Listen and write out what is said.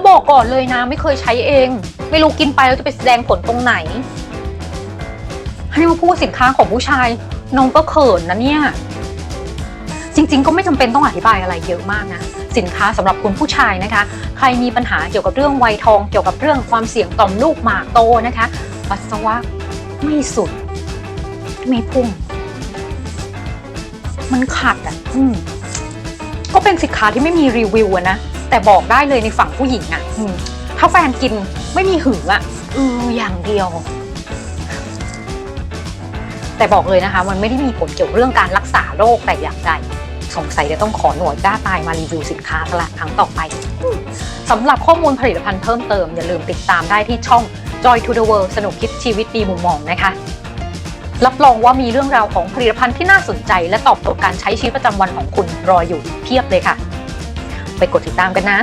ก็บอกก่อนเลยนะ ไม่เคยใช้เอง ไม่รู้กินไปแล้วจะไปแสดงผลตรงไหน ให้มาพูดสินค้าของผู้ชายน้องก็เขินนะเนี่ย จริง ๆ ก็ไม่จำเป็นต้องอธิบายอะไรเยอะมากนะสินค้าสำหรับคุณผู้ชายนะคะ ใครมีปัญหาเกี่ยวกับเรื่องวัยทอง เกี่ยวกับเรื่องความเสี่ยงต่อมลูกหมากโตนะคะปัสสาวะไม่สุด ไม่พุ่ง มันขัดอะ อืมก็เป็นสินค้าที่ไม่มีรีวิวอะนะ แต่บอกได้เลยในฝั่งผู้หญิงอะอืมถ้าแฟนกินไม่มีหืออะเอออย่างเดียว แต่บอกเลยนะคะ มันไม่ได้มีผลเกี่ยวกับเรื่องการรักษาโรคแต่อย่างใดสงสัยจะต้องขอหน่วยกล้าตายมารีวิวสินค้าตลาดครั้งต่อไปอืมสำหรับข้อมูลผลิตภัณฑ์เพิ่มเติม อย่าลืมติดตามได้ที่ช่อง Joy to the World สนุกคิดชีวิตดีมุมมองนะคะ รับรองว่ามีเรื่องราวของผลิตภัณฑ์ที่น่าสนใจ และตอบโจทย์การใช้ชีวิตประจำวันของคุณรออยู่อีกเพียบเลยค่ะ ไปกดติดตามกันนะ